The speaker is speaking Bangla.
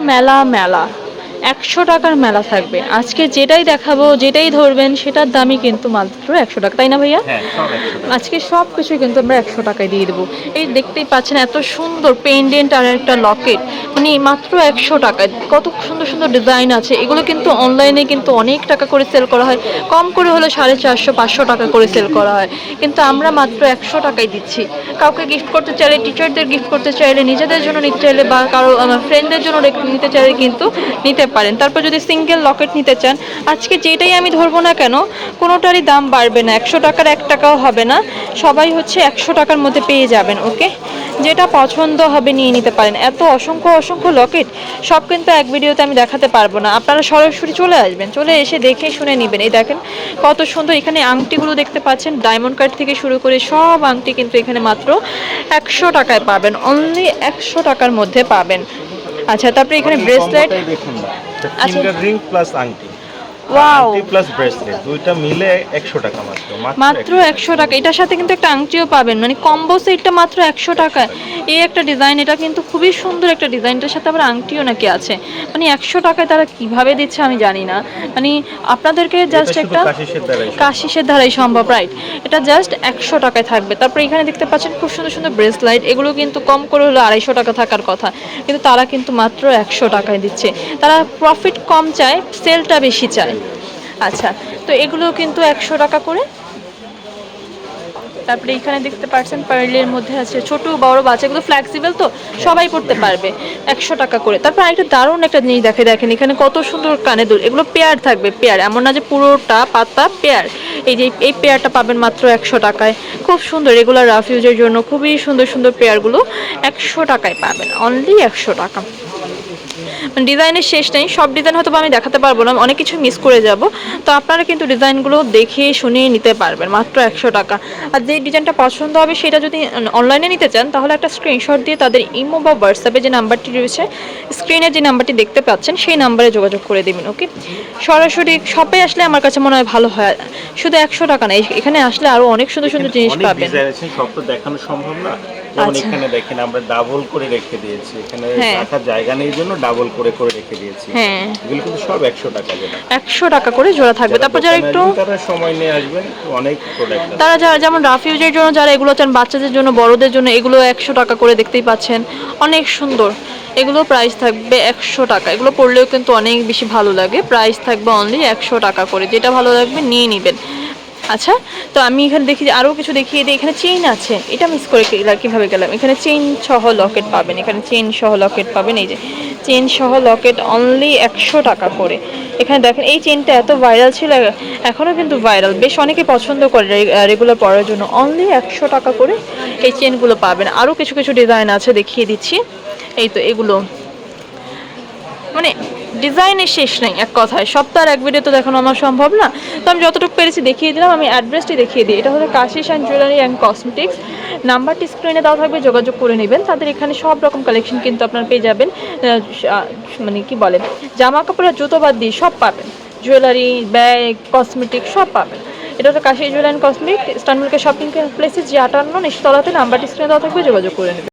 মেলা মেলা একশো টাকার মেলা থাকবে। আজকে যেটাই দেখাবো যেটাই ধরবেন সেটার দামই কিন্তু মাত্র একশো টাকা। তাই না ভাইয়া? হ্যাঁ আজকে সব কিছুই কিন্তু আমরা একশো টাকায় দিয়ে দেবো। এই দেখতেই পাচ্ছেন এত সুন্দর পেন্ডেন্ট আর একটা লকেট মানে মাত্র একশো টাকায়। কত সুন্দর সুন্দর ডিজাইন আছে। এগুলো কিন্তু অনলাইনে কিন্তু অনেক টাকা করে সেল করা হয়। কম করে হলে সাড়ে চারশো পাঁচশো টাকা করে সেল করা হয়। কিন্তু আমরা মাত্র একশো টাকায় দিচ্ছি। কাউকে গিফট করতে চাইলে টিচারদের গিফট করতে চাইলে নিজেদের জন্য নিতে চাইলে বা কারও আমার ফ্রেন্ডদের জন্য নিতে চাইলে কিন্তু নিতে পারেন। তারপর যদি সিঙ্গেল লকেট নিতে চান, আজকে যেটাই আমি ধরবো না কেন, কোনোটারই দাম বাড়বে না। একশো টাকার এক টাকাও হবে না। সবাই হচ্ছে একশো টাকার মধ্যে পেয়ে যাবেন ওকে যেটা পছন্দ হবে নিয়ে নিতে পারেন। এত অসংখ্য অসংখ্য লকেট সব কিন্তু এক ভিডিওতে আমি দেখাতে পারব না। আপনারা সরাসরি চলে আসবেন, চলে এসে দেখে শুনে নেবেন। এই দেখেন কত সুন্দর এখানে আংটিগুলো দেখতে পাচ্ছেন। ডায়মন্ড কাট থেকে শুরু করে সব আংটি কিন্তু এখানে মাত্র একশো টাকায় পাবেন। অনলি একশো টাকার মধ্যে পাবেন। আচ্ছা তারপরে এখানে ব্রেসলেট আচ্ছা। রিং প্লাস আংটি। ওয়াও প্লাস ব্রেসলেট দুইটা মিলে একশো টাকা মাত্র টাকা। এটার সাথে কিন্তু একটা আংটিও পাবেন। মানে কম্বো সেটটা মাত্র একশো টাকায় এই একটা ডিজাইন এটা কিন্তু খুবই সুন্দর একটা ডিজাইনটার সাথে আবার আংটিও নাকি আছে। মানে একশো টাকায় তারা কীভাবে দিচ্ছে আমি জানি না। মানে আপনাদেরকে জাস্ট একটা কাশিসের ধারাই সম্ভব। রাইট এটা জাস্ট একশো টাকায় থাকবে। তারপরে এখানে দেখতে পাচ্ছেন খুব সুন্দর সুন্দর ব্রেসলাইট এগুলো কিন্তু কম করে হলো আড়াইশো টাকা থাকার কথা। কিন্তু তারা কিন্তু মাত্র একশো টাকায় দিচ্ছে। তারা প্রফিট কম চায় সেলটা বেশি চায়। আচ্ছা তো এগুলো কিন্তু একশো টাকা করে। তারপরে এখানে দেখতে পাচ্ছেন পার্লের মধ্যে আছে ছোট, বড় বাচ্চাগুলো ফ্লেক্সিবল তো, সবাই পড়তে পারবে, একশো টাকা করে। তারপর আরেকটা দারুণ একটা জিনিস দেখে দেখেন, এখানে কত সুন্দর কানে দুল, এগুলো পেয়ার থাকবে পেয়ার এমন না যে পুরোটা পাতা পেয়ার এই যে, এই পেয়ারটা পাবেন মাত্র একশো টাকায়। খুব সুন্দর রেগুলার রাফ ইউজের জন্য খুবই সুন্দর সুন্দর পেয়ারগুলো একশো টাকায় পাবেন অনলি একশো টাকা। ডিজাইনের শেষ নেই সব ডিজাইন হয়তো আমি দেখাতে পারব না অনেক কিছু মিস করে যাব। তো আপনারা কিন্তু ডিজাইনগুলো দেখে শুনে নিতে পারবেন মাত্র একশো টাকা। আর যে ডিজাইনটা পছন্দ হবে সেটা যদি অনলাইনে নিতে চান তাহলে একটা স্ক্রিনশট দিয়ে তাদের ইমো বা হোয়াটসঅ্যাপে যে নাম্বারটি রয়েছে স্ক্রিনে যে নাম্বারটি দেখতে পাচ্ছেন সেই নাম্বারে যোগাযোগ করে দেবেন ওকে সরাসরি শপে আসলে আমার কাছে মনে হয় ভালো হয়। শুধু একশো টাকা না এখানে আসলে আরও অনেক সুন্দর সুন্দর জিনিস পাবেন। সব তো দেখানো সম্ভব না। যেমন আচ্ছা। এখানে দেখেন আমরা ডাবল করে রেখে দিয়েছি। এখানে হ্যাঁ। রাখার জায়গা নেই জন্য ডাবল করে করে রেখে দিয়েছি। হ্যাঁ। এগুলো কিন্তু সব একশো টাকা যেটা একশো টাকা করে জোড়া থাকবে। তারপর যারা একটু তারা সময় নিয়ে আসবেন অনেক প্রোডাক্ট তারা যারা যেমন রাফ ইউজের জন্য যারা এগুলো চান বাচ্চাদের জন্য বড়দের জন্য এগুলো একশো টাকা করে দেখতেই পাচ্ছেন। অনেক সুন্দর। এগুলো প্রাইস থাকবে একশো টাকা। এগুলো পড়লেও কিন্তু অনেক বেশি ভালো লাগে। প্রাইস থাকবে অনলি একশো টাকা করে। যেটা ভালো লাগবে নিয়ে নেবেন। আচ্ছা তো আমি এখানে দেখি আরও কিছু দেখিয়ে দিই। এখানে চেইন আছে। এটা মিস করে কীভাবে গেলাম? এখানে চেইন সহ লকেট পাবেন। এখানে চেইন সহ লকেট পাবেন। এই যে চেইন সহ লকেট অনলি একশো টাকা করে। এখানে দেখেন, এই চেনটা এত ভাইরাল ছিল। এখনও কিন্তু ভাইরাল বেশ অনেকে পছন্দ করে রেগুলার পরার জন্য। অনলি একশো টাকা করে এই চেনগুলো পাবেন। আরও কিছু কিছু ডিজাইন আছে দেখিয়ে দিচ্ছি। এই তো এগুলো। মানে ডিজাইনের শেষ নেই, এক কথায়। সপ্তাহের এক ভিডিও তো দেখানো আমার সম্ভব না। তো আমি যতটুকু পেরেছি দেখিয়ে দিলাম, আমি অ্যাড্রেসটি দেখিয়ে দিই। এটা হলো Kashish and jewellery and cosmetics নাম্বারটি স্ক্রিনে দেওয়া থাকবে, যোগাযোগ করে নেবেন। তাদের এখানে সব রকম কালেকশন কিন্তু আপনারা পেয়ে যাবেন। মানে কি বলে? জামা কাপড় জুতো বাদ দিয়ে সব পাবেন। জুয়েলারি ব্যাগ কসমেটিক সব পাবেন। এটা হলো কাশি জুয়েলারি অ্যান্ড কসমেটিক স্টানমিলকে শপিং প্লেসে যে আটান্ন নিচতলাতে নাম্বারটি স্ক্রিনে দেওয়া থাকবে, যোগাযোগ করে নেবেন।